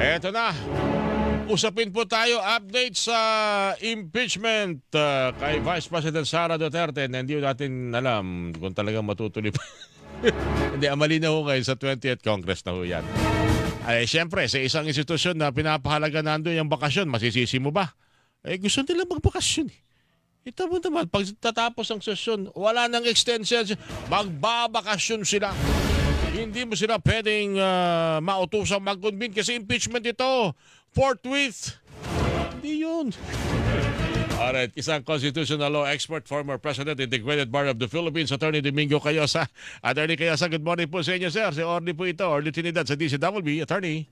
Eto na. Usapin po tayo update sa impeachment uh, kay Vice President Sara Duterte na hindi natin alam kung talagang matutuloy pa. hindi, amali na ho kayo sa 20th Congress na ho yan. Ay, siyempre, sa isang institusyon na pinapahalaga nando yung bakasyon, masisisi mo ba? Eh, gusto nila magbakasyon eh. Ito mo naman, pag tatapos ang sesyon, wala nang extension, magbabakasyon sila. Hindi mo sila pwedeng uh, mautusang mag-convene kasi impeachment ito. Forthwith. Hindi yun. Alright, isang constitutional law expert, former President, Integrated Bar of the Philippines, Attorney Domingo Cayosa. Attorney Cayosa, good morning po sa inyo, sir. Si Orly po ito, Orly Trinidad sa DCWB. Attorney.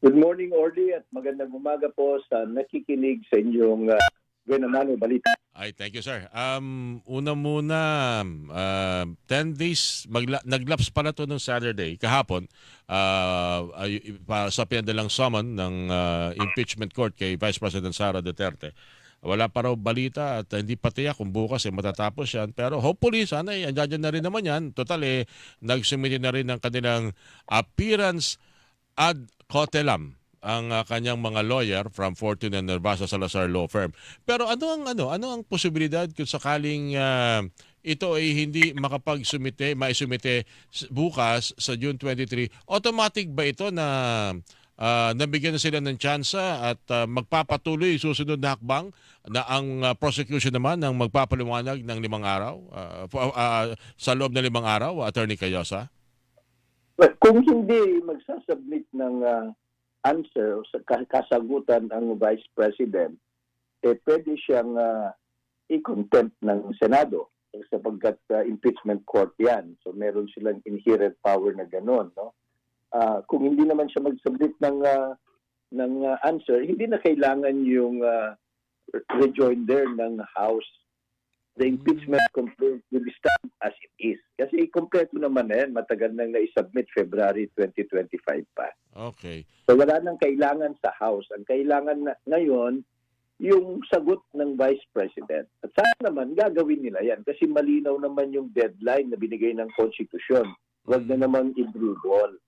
Good morning, Orly, at magandang umaga po sa nakikinig sa inyong uh, Gwenamano Balita. Ay, thank you, sir. Um, una muna, uh, 10 days, magla- naglaps pala to nung Saturday, kahapon, uh, ay, para sa pinadalang summon ng uh, impeachment court kay Vice President Sara Duterte. Wala pa raw balita at hindi pa tiyak kung bukas eh, matatapos yan. Pero hopefully, sana eh, andyan na rin naman yan. Total eh, nagsumiti na rin ng kanilang appearance ad cautelam ang uh, kanyang mga lawyer from Fortune and Nervasa Salazar Law Firm. Pero ano ang ano ano ang posibilidad kung sakaling uh, ito ay hindi makapagsumite, maisumite bukas sa June 23, automatic ba ito na uh, nabigyan na sila ng tsansa at uh, magpapatuloy susunod na hakbang na ang uh, prosecution naman ng magpapaliwanag ng limang araw uh, uh, sa loob ng limang araw, Attorney Cayosa? Well, kung hindi magsasubmit ng uh, answer o sa ka- kasagutan ang Vice President, eh pwede siyang uh, i-contempt ng Senado sapagkat uh, impeachment court yan. So meron silang inherent power na gano'n. No? Ah, kung hindi naman siya mag-submit ng, uh, ng uh, answer, hindi na kailangan yung uh, rejoinder ng House the impeachment complaint will stand as it is. Kasi kompleto naman na yan, matagal nang na-submit February 2025 pa. Okay. So wala nang kailangan sa House. Ang kailangan na, ngayon, yung sagot ng Vice President. At sana naman, gagawin nila yan. Kasi malinaw naman yung deadline na binigay ng Konstitusyon. Huwag na naman i-ball. Mhm.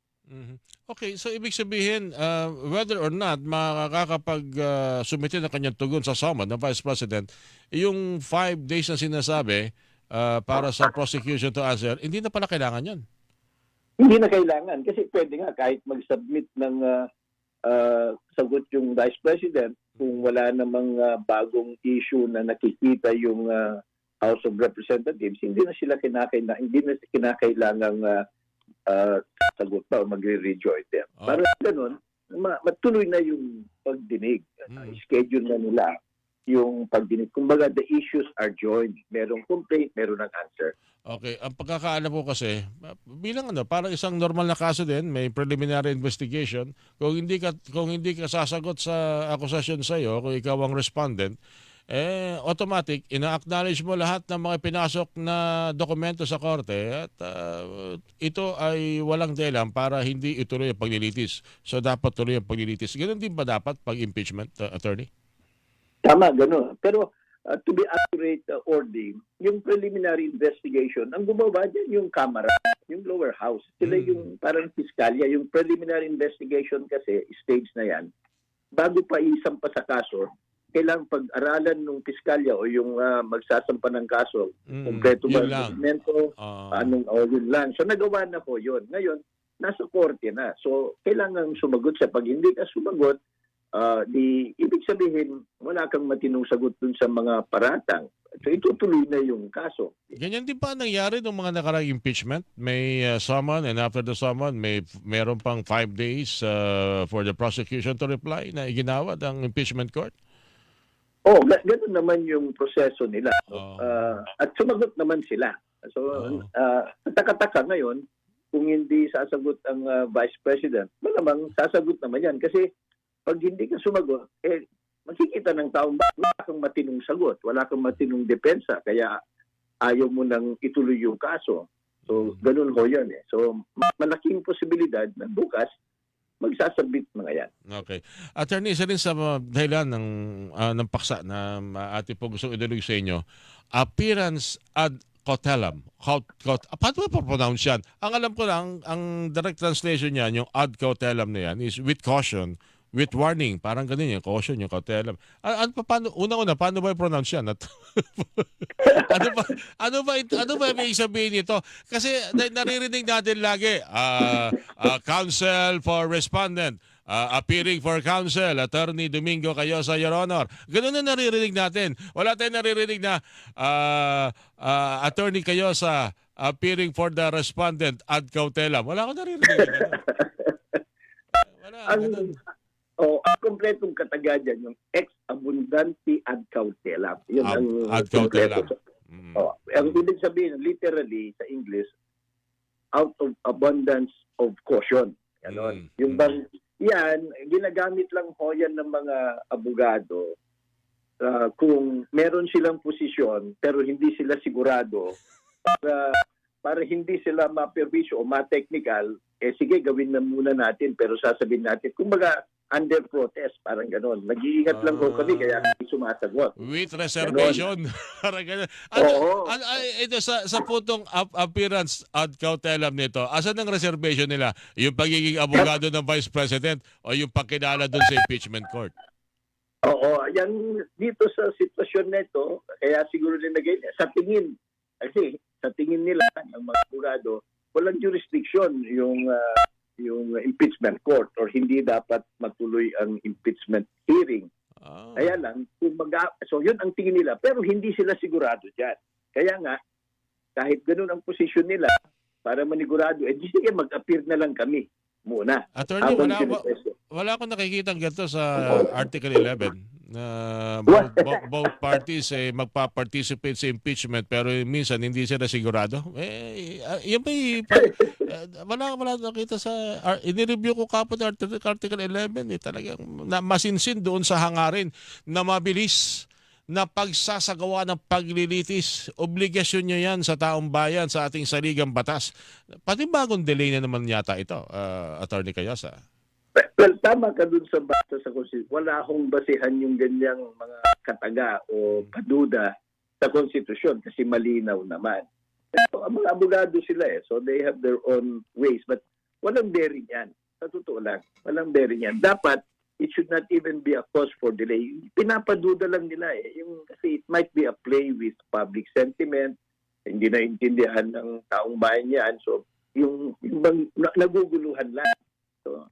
Okay, so ibig sabihin, uh, whether or not makakapag-sumite ng kanyang tugon sa summon ng Vice President, yung five days na sinasabi uh, para sa prosecution to answer, hindi na pala kailangan yan. Hindi na kailangan. Kasi pwede nga kahit mag-submit ng ah, ah, sagot yung Vice President kung wala namang ah, bagong issue na nakikita yung ah, House of Representatives, hindi na sila kinakailangan, hindi na kinakailangang ah, ah, sagot pa o magre-rejoin Oh. Para ganun, ma- matuloy na yung pagdinig. Hmm. Schedule na nila yung pagdinig. Kumbaga, the issues are joined. Merong complaint, meron ng answer. Okay, ang pagkakaalam ko kasi, uh, bilang ano, parang isang normal na kaso din, may preliminary investigation. Kung hindi ka kung hindi ka sasagot sa akusasyon sa iyo, kung ikaw ang respondent, eh automatic ina-acknowledge mo lahat ng mga pinasok na dokumento sa korte at uh, ito ay walang dahilan para hindi ituloy ang paglilitis. So dapat tuloy ang paglilitis. Ganun din ba dapat pag impeachment uh, attorney? Tama, gano'n. Pero uh, to be accurate, uh, Orly, yung preliminary investigation, ang gumawa dyan yung Kamara, yung lower house. Sila Mm. yung parang piskalya. Yung preliminary investigation kasi, stage na yan, bago pa isampa sa kaso, kailangang pag-aralan ng piskalya o yung uh, magsasampa ng kaso, Mm, kompleto ba ang dokumento, Ah, anong o yun lang. So nagawa na po yun. Ngayon, nasa korte na. So kailangan sumagot siya. Pag hindi ka sumagot, ah, di ibig sabihin wala kang matinong sagot dun sa mga paratang. So itutuloy na yung kaso. Ganyan din ang nangyari ng mga nakarang impeachment? May uh, summon and after the summon, may meron pang five days uh, for the prosecution to reply na iginawad ang impeachment court? Oh, ga- ganun naman yung proseso nila. no? Oo. Ah, at sumagot naman sila. So Oo. ah, taka-taka ngayon kung hindi sasagot ang ah, Vice President, malamang sasagot naman yan kasi pag hindi ka sumagot, eh makikita ng taong wala kang matinong sagot, wala kang matinong depensa, kaya ayaw mo nang ituloy yung kaso. So, ganun ho yan eh. So, ma- malaking posibilidad na bukas, magsasabit mga yan. Okay. Attorney, isa rin sa mga dahilan ng, ah, ng paksa na uh, ate po gusto idulog sa inyo, appearance ad cautelam. Caut, caut, ah, paano ba pronounce yan? Ang alam ko lang, ang direct translation niyan, yung ad cautelam na yan, is with caution, with warning. Parang ganun yung caution, yung cautelam. Ah, ano pa, paano, unang-una, paano ba i-pronounce yan? At, ano ba, ano ba, ano ba may sabihin nito? Kasi na- naririnig natin lagi, ah, ah, counsel for respondent, ah, appearing for counsel, Attorney Domingo Cayosa, Your Honor. Ganun na naririnig natin. Wala tayong naririnig na ah, ah, Attorney Cayosa, appearing for the respondent ad cautelam. Wala akong naririnig. Wala, ganun. Oh, ang kompletong katagayan, yung ex abundanti ad cautelam. Yun Ab- ang ad cautelam. Mm. Oh, ang ibig sabihin, literally, sa English, out of abundance of caution. Ganon. Mm. Yung Mm. bang, yan, ginagamit lang ho yan ng mga abogado ah, kung meron silang posisyon pero hindi sila sigurado para para hindi sila ma-perwisyo o ma-technical, eh sige, gawin na muna natin pero sasabihin natin, kumbaga, under protest, parang ganon. Nag-iingat lang ho kami kaya hindi sumasagot. With reservation. Parang ganun. Ano, Oo. ano, ay, ito sa sa putong ap- appearance ad cautelam nito. Asan ang reservation nila? Yung pagiging abogado ng Vice President o yung pagkilala doon sa impeachment court? Oo, yan dito sa sitwasyon nito, kaya siguro nilagay niya, sa tingin, kasi sa tingin nila ng mga abogado, walang jurisdiction yung ah, yung impeachment court or hindi dapat matuloy ang impeachment hearing. Ah. Kaya lang, mag so yun ang tingin nila, pero hindi sila sigurado dyan. Kaya nga, kahit ganun ang posisyon nila, para manigurado, eh di sige mag-appear na lang kami muna. Attorney, wala, wala akong nakikita ganito sa Article 11 na both, both, both parties eh, magpa-participate sa impeachment pero minsan hindi sila sigurado. Eh, uh, yun ba eh, wala, wala nakita sa, ar- inireview ko kapon Article, Article 11 eh, talagang na, masinsin doon sa hangarin na mabilis na pagsasagawa ng paglilitis. Obligasyon nyo yan sa taong bayan, sa ating saligang batas. Pati bagong delay na naman yata ito, uh, Attorney Kayasa. Well, tama ka dun sa basa sa konstitusyon. Wala akong basihan yung ganyang mga kataga o paduda sa konstitusyon kasi malinaw naman. Ang mga abogado sila eh, so they have their own ways. But walang bearing yan. Sa totoo lang, walang bearing yan. Dapat, it should not even be a cause for delay. Pinapaduda lang nila eh. Yung, kasi it might be a play with public sentiment. Hindi naintindihan ng taong bayan yan. So, yung, yung bang, na- naguguluhan lang. So,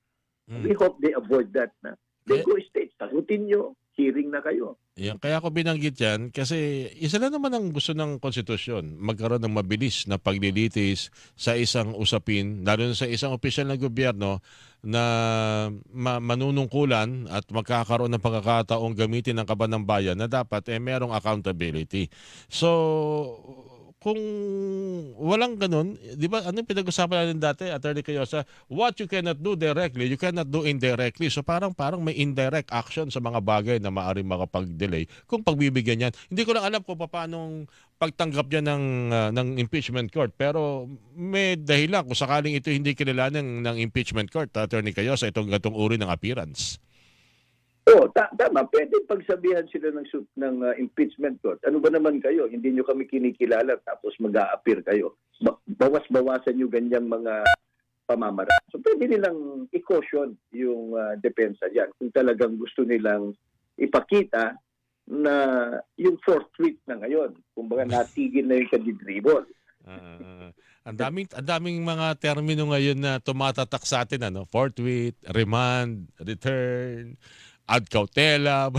Mm. We hope they avoid that na. They Eh- go state, sagutin nyo, hearing na kayo. Yan, kaya ako binanggit yan kasi isa lang naman ang gusto ng konstitusyon, magkaroon ng mabilis na paglilitis sa isang usapin, lalo na sa isang opisyal ng gobyerno na ma- manunungkulan at magkakaroon ng pagkakataong gamitin ng kaban ng bayan na dapat eh merong accountability. So, kung walang ganun, di ba, ano yung pinag-usapan natin dati, Attorney Cayosa, what you cannot do directly, you cannot do indirectly. So parang parang may indirect action sa mga bagay na maaaring makapag-delay kung pagbibigyan yan. Hindi ko lang alam kung paano pagtanggap niya ng, ah, ng impeachment court. Pero may dahilan kung sakaling ito hindi kilalanin ng impeachment court, Attorney Cayosa, itong gatong uri ng appearance. Oo, ta- tama. Pwede pagsabihan sila ng, ng uh, impeachment court. Ano ba naman kayo? Hindi nyo kami kinikilala tapos mag appear kayo. Ba- bawas-bawasan nyo ganyang mga pamamara. So pwede nilang i-caution yung uh, depensa dyan. Kung talagang gusto nilang ipakita na yung fourth tweet na ngayon. Kumbaga natigil na yung kadidribol. Ah, ang daming ang daming mga termino ngayon na tumatatak sa atin ano, forthwith, remand, return, ad cautela.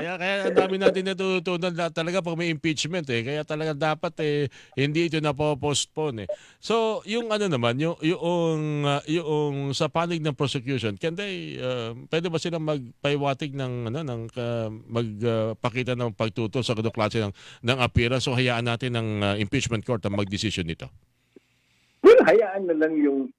kaya kaya ang dami natin natutunan na talaga pag may impeachment eh. Kaya talaga dapat eh hindi ito na postpone eh. So, yung ano naman, yung yung uh, yung sa panig ng prosecution, can they uh, pwede ba silang magpaiwatig ng ano ng uh, magpakita ng pagtuto sa ganung klase ng ng appearance o hayaan natin ng uh, impeachment court ang magdesisyon nito? Hayaan na lang yung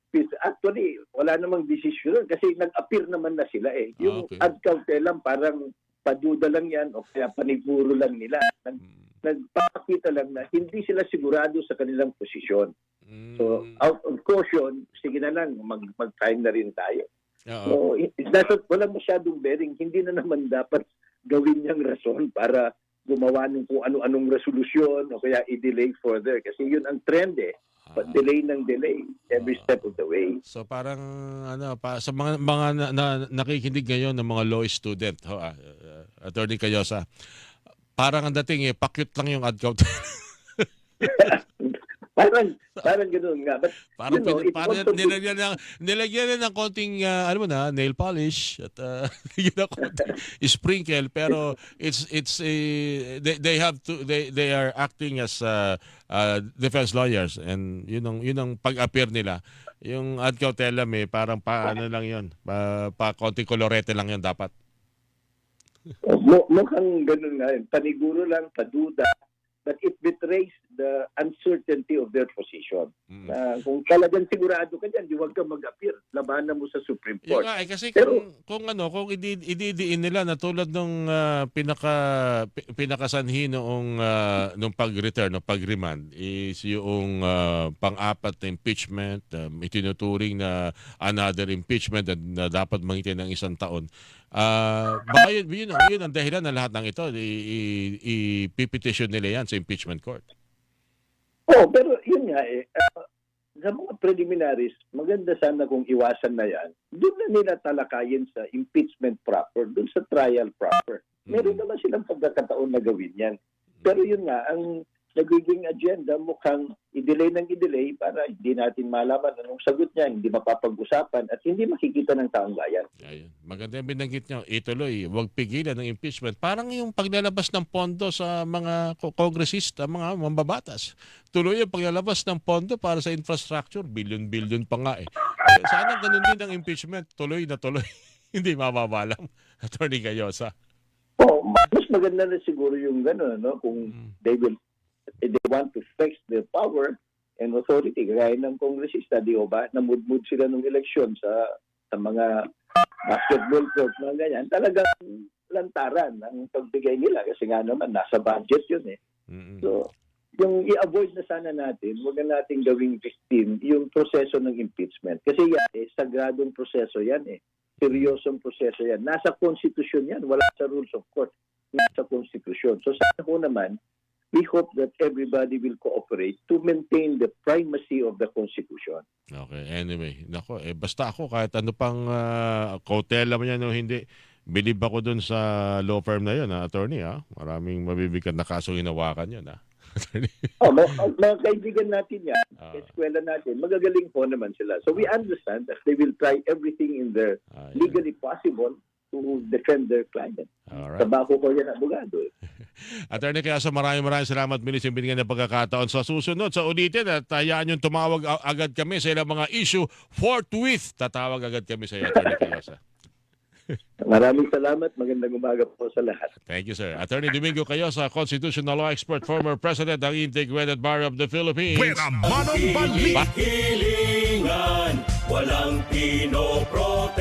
actually wala namang desisyon kasi nag-appear naman na sila eh. Yung Ah, okay. ad cautelam parang paduda lang yan o kaya paniguro lang nila. Nag, Mm. nagpapakita lang na hindi sila sigurado sa kanilang posisyon. Mm. So out of caution, sige na lang mag mag-time na rin tayo. Oo. So it doesn't, wala masyadong bearing. Hindi na naman dapat gawin niyang rason para gumawa ng kung ano-anong resolusyon o kaya i-delay further. Kasi yun ang trend eh. Ah. delay ng delay every step of the way. So parang ano pa sa mga mga na, na, nakikinig ngayon ng mga law student, ho, ah, uh, Attorney Cayosa. Parang ang dating eh pakyut lang yung ad count. parang, parang ganoon nga. But, parang you know, pin- parang also- nilagyan ng nilagyan rin ng konting ah, ano mo na nail polish at uh, yun ang konting sprinkle pero it's it's a, they, they have to they they are acting as uh, uh, defense lawyers and yun ang yun ang pag-appear nila yung ad cautelam eh parang pa ano lang yun pa, pa konting kolorete lang yun dapat Mu- mukhang ganun nga yun. Paniguro lang, paduda. But it betrays the uncertainty of their position. Mm. Na kung talagang sigurado ka dyan, di huwag ka mag-appear. Labanan mo sa Supreme Court. nga, eh, kasi Pero- kung, kung ano, kung idi, ididiin nila na tulad nung ah, pinaka pi- pinakasanhi noong ah, nung pag-return, no pag-remand is yung ah, pang-apat na impeachment, um, itinuturing na another impeachment na, na dapat mangitin ng isang taon. Ah, baka yun, yun, yun ang dahilan na lahat ng ito, i-petition nila yan sa impeachment court. Oh, pero yun nga eh. ah, sa mga preliminaries, maganda sana kung iwasan na yan. Doon na nila talakayin sa impeachment proper, doon sa trial proper. Meron naman silang pagkakataon na gawin yan. Pero yun nga, ang nagiging agenda mukhang i-delay ng i-delay para hindi natin malaman anong sagot niya, hindi mapapag-usapan at hindi makikita ng taong bayan. Ayun. Maganda yung binanggit nyo. Ituloy, huwag pigilan ng impeachment. Parang yung paglalabas ng pondo sa mga ko- kongresista, mga mambabatas. Tuloy yung paglalabas ng pondo para sa infrastructure. Billion-billion pa nga eh. Sana ganun din ang impeachment. Tuloy na tuloy. Hindi mababalam. Attorney Gayosa. Oh, mas maganda na siguro yung gano'n, no? Kung Mm. they will they want to flex their power and authority gaya ng kongresista di ba namudmud sila ng eleksyon sa sa mga basketball court mga ganyan talagang lantaran ang pagbigay nila kasi nga naman nasa budget yun eh so yung i-avoid na sana natin, huwag na natin gawing victim yung proseso ng impeachment. Kasi yan, eh, sagradong proseso yan eh. Seryosong proseso yan. Nasa konstitusyon yan. Wala sa rules of court. Nasa konstitusyon. So sana po naman, we hope that everybody will cooperate to maintain the primacy of the Constitution. Okay, anyway. Nako, eh, basta ako, kahit ano pang uh, kautela mo yan o hindi, believe ako dun sa law firm na yun, ha, attorney. Ha? Maraming mabibigat na kaso hinawakan yun. Ha? Oh, mga, mga kaibigan natin yan, Ah. eskwela natin, magagaling po naman sila. So we understand that they will try everything in their legally possible to defend their client. Alright. Trabaho ko yan, abogado. eh. Attorney, kaya sa maraming maraming salamat bilis yung binigyan ng pagkakataon. Sa susunod, sa ulitin, at hayaan yung tumawag agad kami sa ilang mga issue forthwith. Tatawag agad kami sa iyo, Attorney Cayosa. Maraming salamat. Magandang umaga po sa lahat. Thank you, sir. Attorney Domingo Cayosa, constitutional law expert, former president ng Integrated Bar of the Philippines. Pwera manong balik. Hilingan, walang pinoproblema.